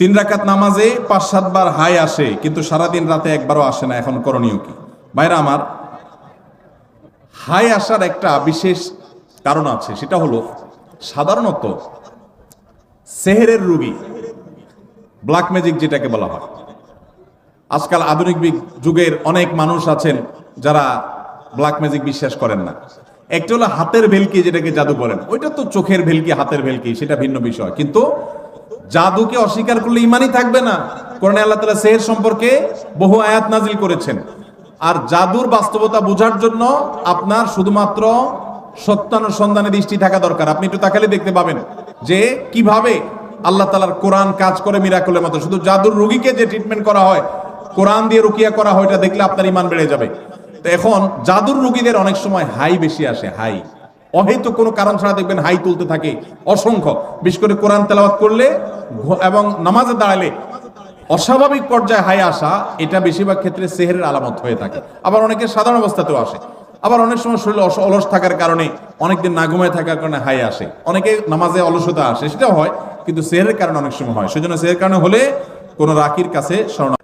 তিন রাকাত নামাজে পাঁচ সাতবার হাই আসে, কিন্তু সারাদিন রাতে একবারও আসে না। এখন করণীয় কি? বাইরে আমার, হাই আসার একটা বিশেষ কারণ আছে, সেটা হলো সাধারণত সেহেরের রুগী ব্ল্যাক ম্যাজিক যেটাকে বলা হয়। আজকাল আধুনিক যুগের অনেক মানুষ আছেন যারা ব্ল্যাক ম্যাজিক বিশ্বাস করেন না। একটা হলো হাতের ভেলকি যেটাকে জাদু বলেন, ওইটা তো চোখের ভেলকি, হাতের ভেলকি, সেটা ভিন্ন বিষয়। কিন্তু জাদুকে অস্বীকার করলে ইমানই থাকবে না। কোরআনে আল্লাহ তালা সেহের সম্পর্কে বহু আয়াত নাজিল করেছেন। আর জাদুর বাস্তবতা বোঝার জন্য আপনার শুধুমাত্র সত্যানুসন্ধানে দৃষ্টি থাকা দরকার। আপনি একটু তাকালে দেখতে পাবেন যে কীভাবে আল্লাহ তালার কোরআন কাজ করে মিরাকলের মতো। শুধু জাদুর রুগীকে যে ট্রিটমেন্ট করা হয়, কোরআন দিয়ে রুকিয়া করা হয়, এটা দেখলে আপনার ইমান বেড়ে যাবে। তো এখন জাদুর রুগীদের অনেক সময় হাই বেশি আসে, হাই। অহেতু কোনো কারণ ছাড়া দেখবেন হাই তুলতে থাকে। অসংখ্য। বিশেষ করে কোরআন তেলাওয়াত করলে এবং নামাজে দাঁড়ালে অস্বাভাবিক পর্যায়ে হাই আসা, এটা বেশিরভাগ ক্ষেত্রে সেহেরের আলামত হয়ে থাকে। আবার অনেকের সাধারণ অবস্থাতেও আসে। আবার অনেক সময় শরীরে অলস থাকার কারণে অনেকদিন না ঘুমায় থাকার কারণে হাই আসে। অনেকে নামাজে অলসতা আসে, সেটাও হয়, কিন্তু সেহেরের কারণে অনেক সময় হয়। সেজন্য সেহের কারণে হলে কোনো রাকির কাছে শরণ